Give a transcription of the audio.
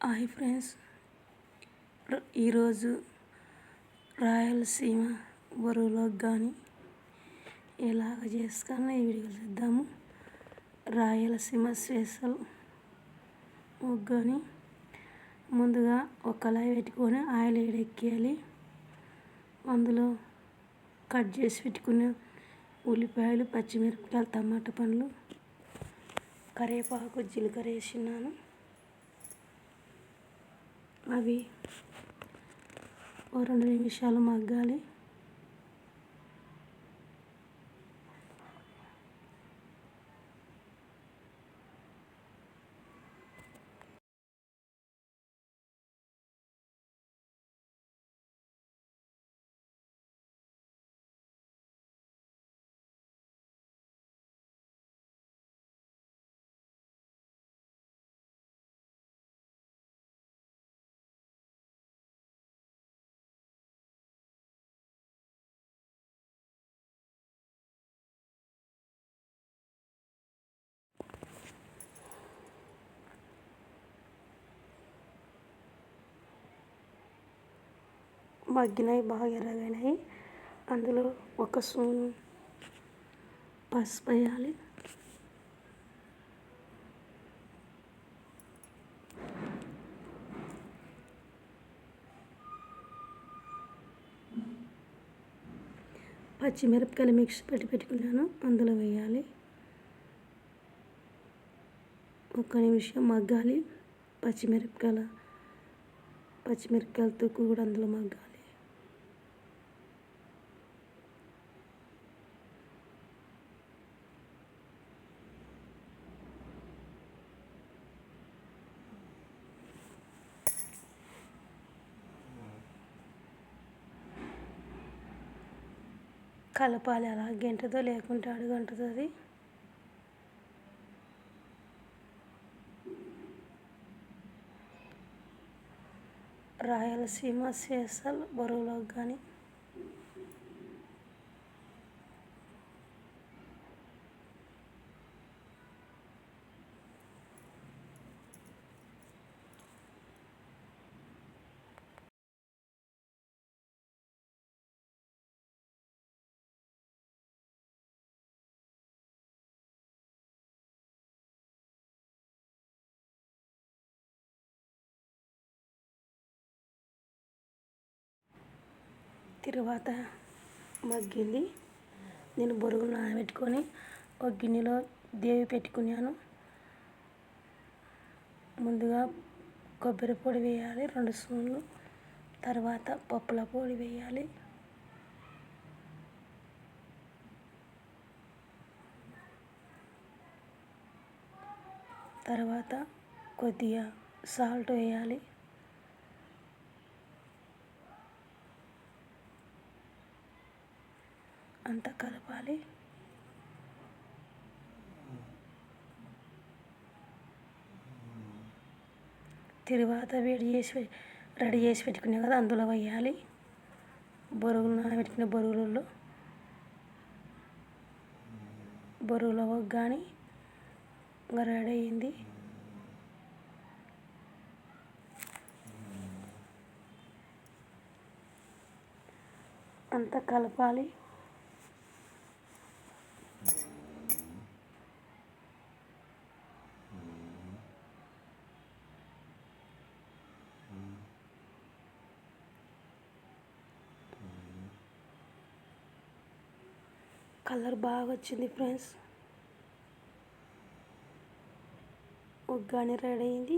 Hi friends. ఈరోజు రాయలసీమ బరువులోకి కానీ ఎలాగ చేసుకోవాలో ఈ వీడియో చూద్దాము. రాయలసీమ స్పెషల్ ముగ్గుని ముందుగా ఒక కళాయి పెట్టుకొని ఆయిల్ వేడెక్కియాలి అందులో కట్ చేసి పెట్టుకున్న ఉల్లిపాయలు పచ్చిమిరపకాయలు టమాటా పండ్లు కరివేపాకు జీలకర్ర వేసినాను అవి ఓ రెండు నిమిషాలు మగ్గాలి. మగ్గినాయి బాగా ఎర్రగైనాయి. అందులో ఒక స్పూన్ పసుపు వేయాలి. పచ్చిమిరపకాయలు మిక్స్ పెట్టి పెట్టుకున్నాను అందులో వేయాలి. ఒక్క నిమిషం మగ్గాలి. పచ్చిమిరపకాయల పచ్చిమిరపకాయలతో కూడా అందులో మగ్గాలి. కలపాలి. అలా గంటతో లేకుంటే అడుగంటుతుంది రాయలసీమ సేసల్ బరువులోకి కానీ తర్వాత మగ్గింది నేను బొరుగులు నానబెట్టుకొని ఒక గిన్నెలో దేవి పెట్టుకున్నాను. ముందుగా కొబ్బరి పొడి వేయాలి రెండు స్పూన్లు. తర్వాత పప్పుల పొడి వేయాలి. తర్వాత కొద్దిగా సాల్ట్ వేయాలి. అంతా కలపాలి. తరువాత వేడి చేసి రెడీ చేసి పెట్టుకున్నాం కదా అందులో వేయాలి. బొరుగులు నానబెట్టుకున్న బొరుగులలో. బొరుగులో కానీ ఇంకా రెడీ అయింది. అంతా కలపాలి. కలర్ బాగా వచ్చింది ఫ్రెండ్స్. ఉగ్గాని రెడీ అయింది.